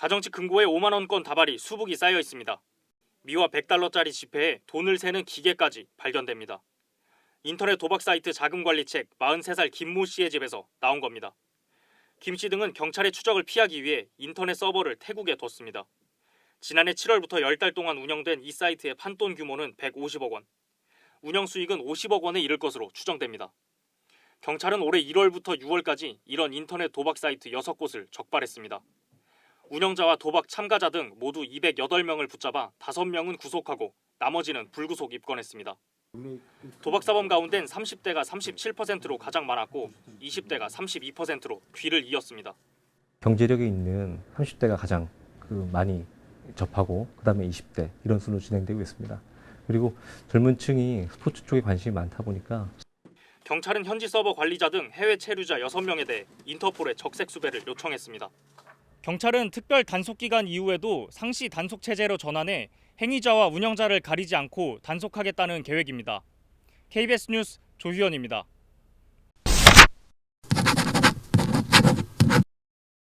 가정집 금고에 5만 원권 다발이 수북이 쌓여 있습니다. 미화 100달러짜리 지폐에 돈을 세는 기계까지 발견됩니다. 인터넷 도박 사이트 자금 관리책 43살 김모 씨의 집에서 나온 겁니다. 김 씨 등은 경찰의 추적을 피하기 위해 인터넷 서버를 태국에 뒀습니다. 지난해 7월부터 10달 동안 운영된 이 사이트의 판돈 규모는 150억 원. 운영 수익은 50억 원에 이를 것으로 추정됩니다. 경찰은 올해 1월부터 6월까지 이런 인터넷 도박 사이트 6곳을 적발했습니다. 운영자와 도박 참가자 등 모두 208명을 붙잡아 5명은 구속하고 나머지는 불구속 입건했습니다. 도박 사범 가운데는 30대가 37%로 가장 많았고 20대가 32%로 뒤를 이었습니다. 경제력이 있는 30대가 가장 그 많이 접하고 그다음에 20대 이런 순으로 진행되고 있습니다. 그리고 젊은 층이 스포츠 쪽에 관심이 많다 보니까 경찰은 현지 서버 관리자 등 해외 체류자 6명에 대해 인터폴에 적색 수배를 요청했습니다. 경찰은 특별 단속 기간 이후에도 상시 단속 체제로 전환해 행위자와 운영자를 가리지 않고 단속하겠다는 계획입니다. KBS 뉴스 조희연입니다.